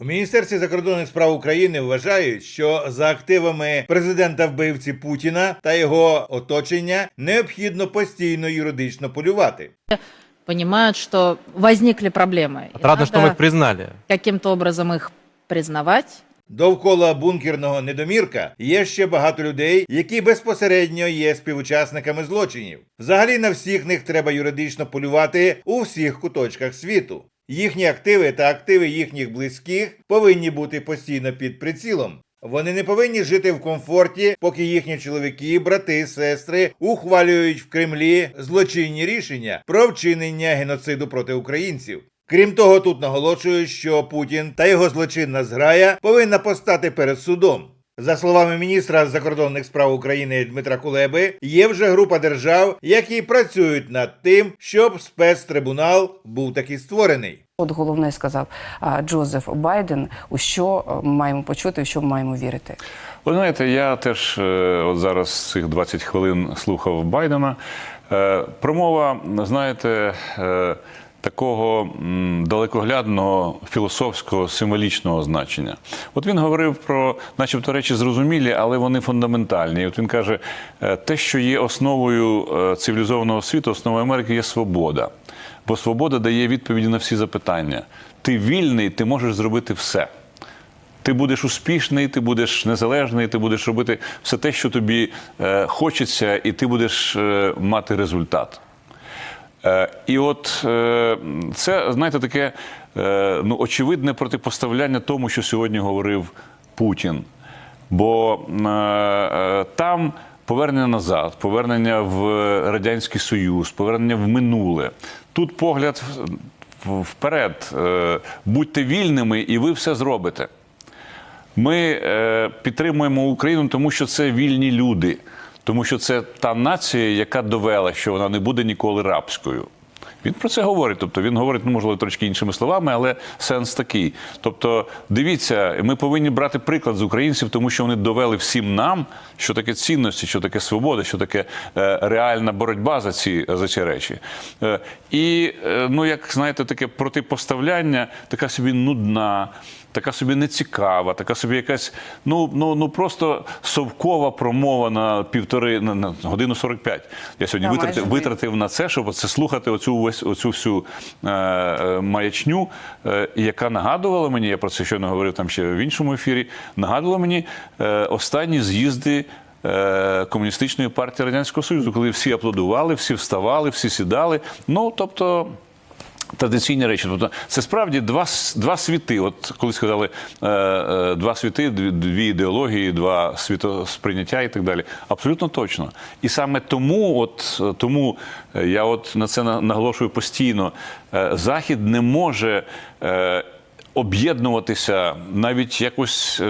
У Міністерстві закордонних справ України вважають, що за активами президента вбивці Путіна та його оточення необхідно постійно юридично полювати. понимают, что возникли проблемы. И Отрадно, что мы их признали. каким-то образом их признавать. Довкола бункерного недомірка є ще багато людей, які безпосередньо є співучасниками злочинів. Взагалі на всіх них треба юридично полювати у всіх куточках світу. Їхні активи та активи їхніх близьких повинні бути постійно під прицілом. Вони не повинні жити в комфорті, поки їхні чоловіки, брати, сестри ухвалюють в Кремлі злочинні рішення про вчинення геноциду проти українців. Крім того, тут наголошують, що Путін та його злочинна зграя повинна постати перед судом. За словами міністра закордонних справ України Дмитра Кулеби, є вже група держав, які працюють над тим, щоб спецтрибунал був таки створений. От головне сказав а, Джозеф Байден, у що е, маємо почути, в що маємо вірити. Ви знаєте, я теж е, от зараз цих 20 хвилин слухав Байдена. Е, Промова, знаєте, е, такого далекоглядного філософського символічного значення. От він говорив про, начебто, речі зрозумілі, але вони фундаментальні. От він каже: е, те, що є основою е, цивілізованого світу, основою Америки, є свобода. Бо свобода дає відповіді на всі запитання. Ти вільний, ти можеш зробити все. Ти будеш успішний, ти будеш незалежний, ти будеш робити все те, що тобі е, хочеться, і ти будеш мати результат. Е, і от е, це, знаєте, таке е, ну, очевидне протипоставляння тому, що сьогодні говорив Путін. Бо там повернення назад, повернення в Радянський Союз, повернення в минуле. Тут погляд вперед. Будьте вільними, і ви все зробите. Ми підтримуємо Україну, тому що це вільні люди, тому що це та нація, яка довела, що вона не буде ніколи рабською. Він про це говорить. Тобто він говорить, ну можливо, трошки іншими словами, але сенс такий. Тобто, дивіться, ми повинні брати приклад з українців, тому що вони довели всім нам, що таке цінності, що таке свобода, що таке е, реальна боротьба за ці за ці речі. Е, і е, ну, як знаєте, таке протипоставляння, така собі нудна така собі нецікава, така собі якась ну ну ну просто совкова промова на півтори на, на годину 45. Я сьогодні Да, витратив, витратив на це, щоб це слухати оцю весь оцю всю е, е, маячню, е, яка нагадувала мені. Я про це щойно говорив там ще в іншому ефірі. Нагадувала мені е, останні з'їзди. е, Комуністичної партії радянського союзу, коли всі аплодували, всі вставали, всі сідали. Ну тобто Традиційні речі, тобто це справді два, два світи. От коли сказали е, е, два світи, дві, ідеології, два світосприйняття і так далі. Абсолютно точно. І саме тому, от е, тому я от на це на- наголошую постійно. Захід не може. Об'єднуватися навіть якось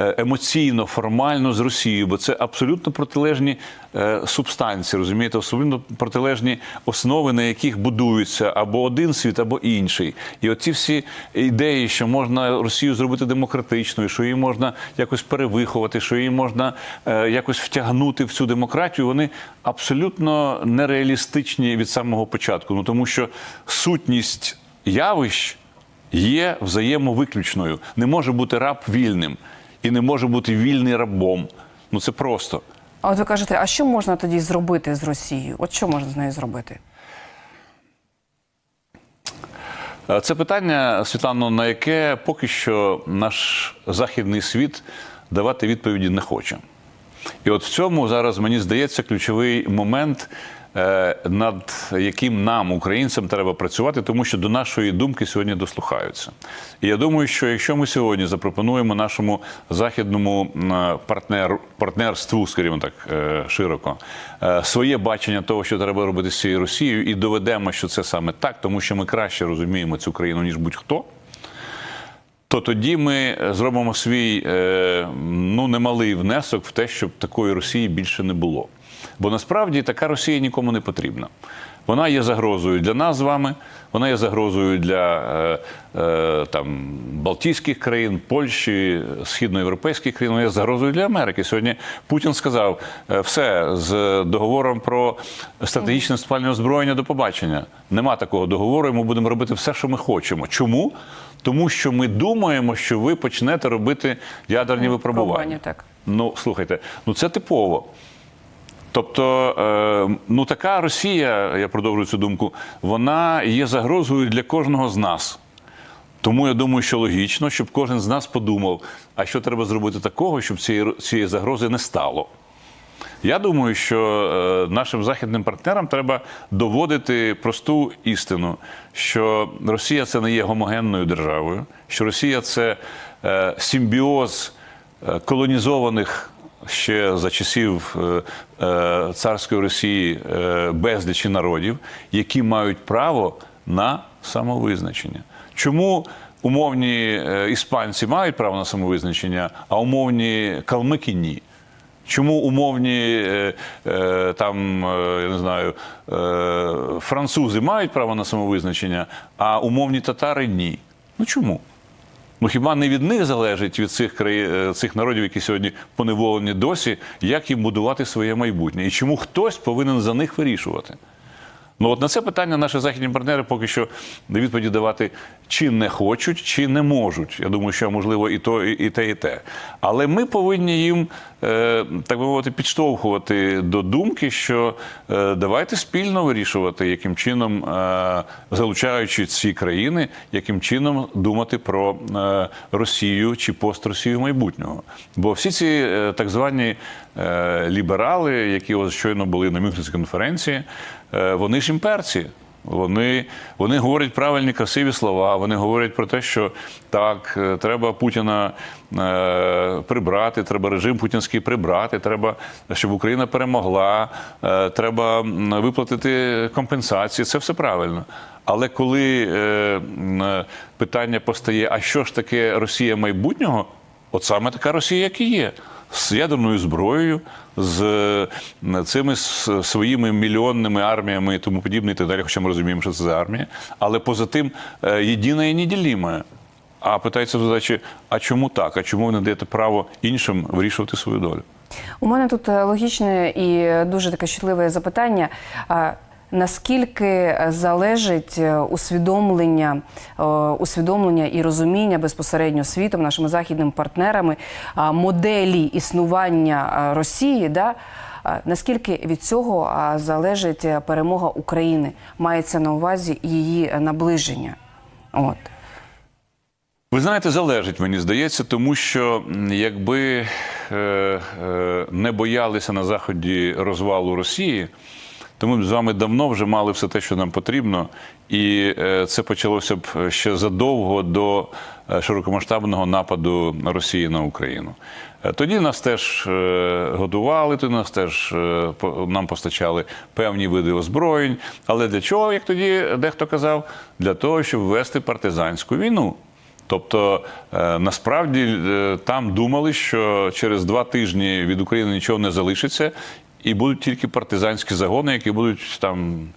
емоційно, формально з Росією, бо це абсолютно протилежні е, субстанції, розумієте, абсолютно протилежні основи, на яких будуються або один світ, або інший. І оці всі ідеї, що можна Росію зробити демократичною, що її можна якось перевиховати, що її можна е, якось втягнути в цю демократію, вони абсолютно нереалістичні від самого початку. Ну тому що сутність явищ є взаємовиключною. Не може бути раб вільним і не може бути вільний рабом. Ну це просто. А от ви кажете, а що можна тоді зробити з Росією? От що можна з нею зробити? Е, Це питання, Світлано, на яке поки що наш західний світ давати відповіді не хоче. І от в цьому зараз мені здається ключовий момент, над яким нам, українцям, треба працювати, тому що до нашої думки сьогодні дослухаються. І я думаю, що якщо ми сьогодні запропонуємо нашому західному м, партнеру, партнерству, скажімо так, е, широко, е, своє бачення того, що треба робити з цією Росією, і доведемо, що це саме так, тому що ми краще розуміємо цю країну, ніж будь-хто то тоді ми зробимо свій е, ну немалий внесок в те, щоб такої Росії більше не було. Бо насправді така Росія нікому не потрібна. Вона є загрозою для нас з вами, вона є загрозою для е, е, там, Балтійських країн, Польщі, східноєвропейських країн, вона є загрозою для Америки. Сьогодні Путін сказав: е, все з договором про стратегічне спальне озброєння до побачення. Нема такого договору, і ми будемо робити все, що ми хочемо. Чому? тому що ми думаємо, що ви почнете робити ядерні випробування. Так. Ну, слухайте, ну це типово. Тобто, е, ну така Росія, я продовжую цю думку, вона є загрозою для кожного з нас. Тому я думаю, що логічно, щоб кожен з нас подумав, а що треба зробити такого, щоб цієї, цієї загрози не стало. Я думаю, що е, нашим західним партнерам треба доводити просту істину, що Росія це не є гомогенною державою, що Росія це е, симбіоз колонізованих ще за часів е, е, царської Росії е, безлічі народів, які мають право на самовизначення. Чому умовні іспанці мають право на самовизначення, а умовні калмики ні? Чому умовні там, я не знаю, французи мають право на самовизначення, а умовні татари ні? Ну чому? Ну хіба не від них залежить від цих краї... е, цих народів, які сьогодні поневолені досі, як їм будувати своє майбутнє? І чому хтось повинен за них вирішувати? Ну от на це питання наші західні партнери поки що відповіді давати чи не хочуть, чи не можуть. Я думаю, що можливо і то, і те, і те. Але ми повинні їм, е, так би мовити, підштовхувати до думки, що е, давайте спільно вирішувати, яким чином, е, залучаючи ці країни, яким чином думати про Росію чи пост-Росію майбутнього. Бо всі ці так звані ліберали, які ось щойно були на Мюнхенській конференції, е, вони ж імперці. Вони, вони говорять правильні, красиві слова. Вони говорять про те, що так, е, треба Путіна е, прибрати, треба режим путінський прибрати, треба, щоб Україна перемогла, е, треба виплатити компенсації. Це все правильно. Але коли е, е, питання постає, а що ж таке Росія майбутнього? От саме така Росія, як і є. З ядерною зброєю, з е, цими своїми мільйонними арміями і тому подібне, і так далі, хоча ми розуміємо, що це за армія. Але поза тим е, єдина і неділіма. А питається в задачі: а чому так? А чому ви не даєте право іншим вирішувати свою долю? У мене тут е, логічне і дуже таке чутливе запитання. Наскільки залежить е, усвідомлення, е, усвідомлення і розуміння безпосередньо світом, нашими західними партнерами моделі існування е, Росії, да? Наскільки від цього залежить е, перемога України? Мається на увазі її наближення? От. Ви знаєте, залежить, мені здається, тому що якби е, е, не боялися на Заході розвалу Росії, то ми б з вами давно вже мали все те, що нам потрібно, і е, це почалося б ще задовго до е, широкомасштабного нападу Росії на Україну. Е, Тоді нас теж годували, тоді нас теж нам постачали певні види озброєнь. Але для чого, як тоді дехто казав, для того, щоб вести партизанську війну. Тобто насправді там думали, що через два тижні від України нічого не залишиться, і будуть тільки партизанські загони, які будуть там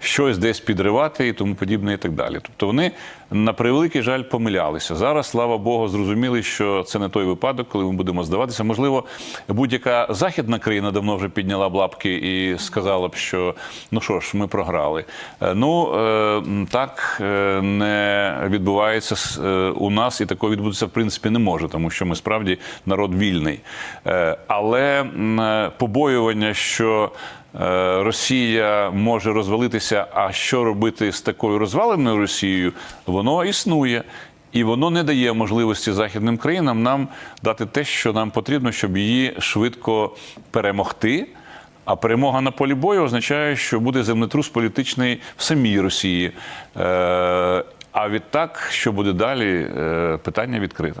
щось десь підривати і тому подібне, і так далі. Тобто вони на превеликий жаль помилялися. Зараз, слава Богу, зрозуміли, що це не той випадок, коли ми будемо здаватися. Можливо, будь-яка західна країна давно вже підняла б лапки і сказала б, що ну що ж, ми програли. Е, Ну е, так е, не відбувається у нас, і такого відбутися в принципі не може, тому що ми справді народ вільний. Але побоювання, що Росія може розвалитися, а що робити з такою розваленою Росією, воно існує. І воно не дає можливості західним країнам нам дати те, що нам потрібно, щоб її швидко перемогти. А перемога на полі бою означає, що буде землетрус політичний в самій Росії. Е, а відтак, що буде далі, е, питання відкрите.